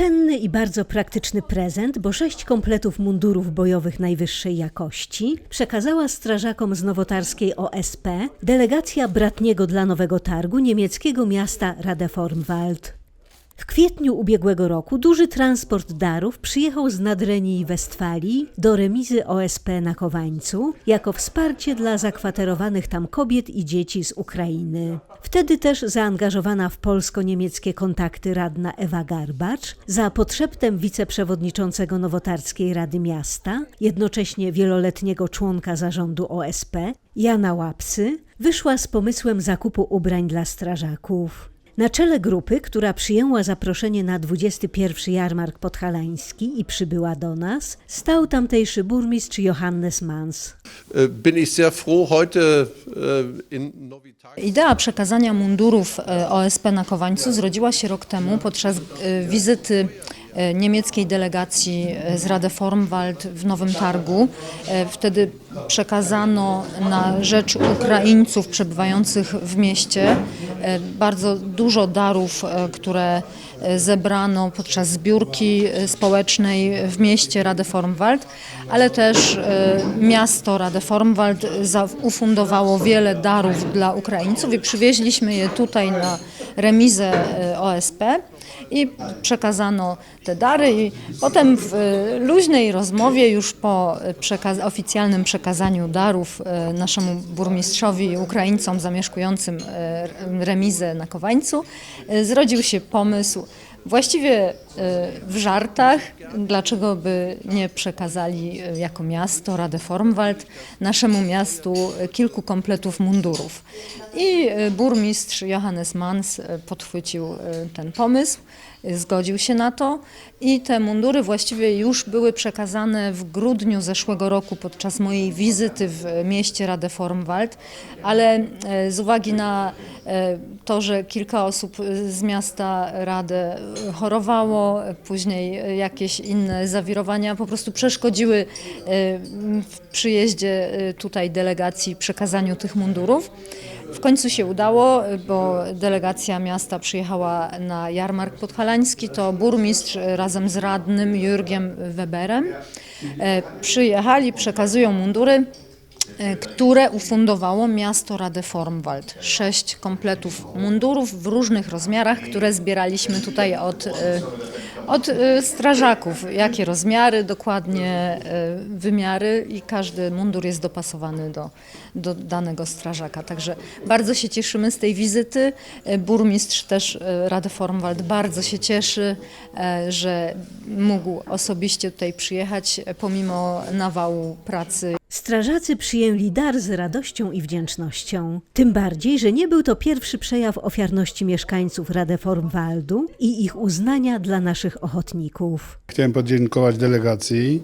Cenny i bardzo praktyczny prezent, bo sześć kompletów mundurów bojowych najwyższej jakości przekazała strażakom z nowotarskiej OSP delegacja bratniego dla Nowego Targu niemieckiego miasta Radevormwald. W kwietniu ubiegłego roku duży transport darów przyjechał z Nadrenii Westfalii do remizy OSP na Kowańcu jako wsparcie dla zakwaterowanych tam kobiet i dzieci z Ukrainy. Wtedy też zaangażowana w polsko-niemieckie kontakty radna Ewa Garbacz za podszeptem wiceprzewodniczącego Nowotarskiej Rady Miasta, jednocześnie wieloletniego członka zarządu OSP, Jana Łapsy, wyszła z pomysłem zakupu ubrań dla strażaków. Na czele grupy, która przyjęła zaproszenie na 21 jarmark podhalański i przybyła do nas, stał tamtejszy burmistrz Johannes Mans. Novi Targ Idea przekazania mundurów e, OSP na Kowańcu zrodziła się rok temu podczas e, wizyty e, niemieckiej delegacji e, z Radevormwald w Nowym Targu. E, Wtedy przekazano na rzecz Ukraińców przebywających w mieście e, bardzo dużo darów, e, które e, zebrano podczas zbiórki e, społecznej w mieście Radevormwald, ale też e, miasto Radevormwald za- ufundowało wiele darów dla Ukraińców i przywieźliśmy je tutaj na remizę e, OSP i przekazano te dary i potem w e, luźnej rozmowie już po e, przekaz- oficjalnym przekazaniu darów naszemu burmistrzowi Ukraińcom zamieszkującym remizę na Kowańcu zrodził się pomysł Właściwie e, w żartach, dlaczego by nie przekazali e, jako miasto Radevormwald naszemu miastu kilku kompletów mundurów. I e, burmistrz Johannes Mans podchwycił ten pomysł, zgodził się na to i te mundury właściwie już były przekazane w grudniu zeszłego roku podczas mojej wizyty w mieście Radevormwald, ale e, z uwagi na to, że kilka osób z miasta Radę chorowało, później jakieś inne zawirowania po prostu przeszkodziły e, w przyjeździe e, tutaj delegacji przekazaniu tych mundurów. W końcu się udało, bo delegacja miasta przyjechała na jarmark podhalański, to burmistrz razem z radnym Jurgiem Weberem przyjechali, przekazują mundury które ufundowało miasto Radevormwald. Sześć kompletów mundurów w różnych rozmiarach, które zbieraliśmy tutaj od, e, od e, strażaków. Jakie rozmiary, dokładnie e, wymiary i każdy mundur jest dopasowany do, do danego strażaka. Także bardzo się cieszymy z tej wizyty. E, Burmistrz też e, Radevormwald bardzo się cieszy, e, że mógł osobiście tutaj przyjechać e, pomimo nawału pracy Strażacy przyjęli dar z radością i wdzięcznością. Tym bardziej, że nie był to pierwszy przejaw ofiarności mieszkańców Radevormwaldu i ich uznania dla naszych ochotników. Chciałem podziękować delegacji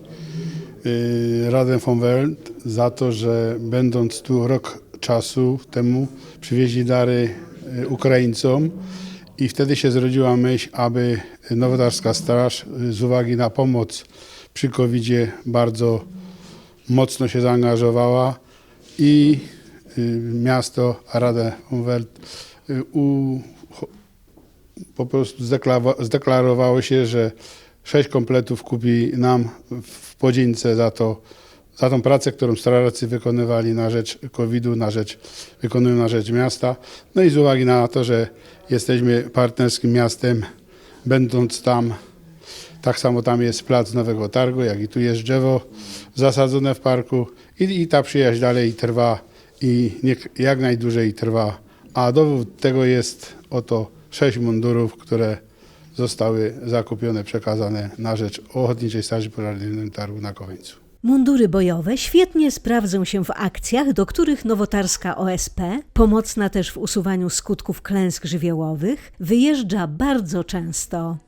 y, Welt za to, że będąc tu rok czasu temu przywieźli dary y, Ukraińcom i wtedy się zrodziła myśl, aby Nowotarska Straż y, z uwagi na pomoc przy covid bardzo mocno się zaangażowała i y, miasto Radę von Welt y, u, po prostu zdekla- zdeklarowało się, że sześć kompletów kupi nam w podzięce za to, za tą pracę, którą strażacy wykonywali na rzecz COVID-u, na rzecz, wykonują na rzecz miasta. No i z uwagi na to, że jesteśmy partnerskim miastem, będąc tam, tak samo tam jest plac Nowego Targu, jak i tu jest drzewo zasadzone w parku i, i ta przyjaźń dalej trwa i niech, jak najdłużej trwa. A dowód tego jest oto sześć mundurów, które zostały zakupione, przekazane na rzecz Ochotniczej Straży Pożarnej Targu na Koweńcu. Mundury bojowe świetnie sprawdzą się w akcjach, do których nowotarska OSP, pomocna też w usuwaniu skutków klęsk żywiołowych, wyjeżdża bardzo często.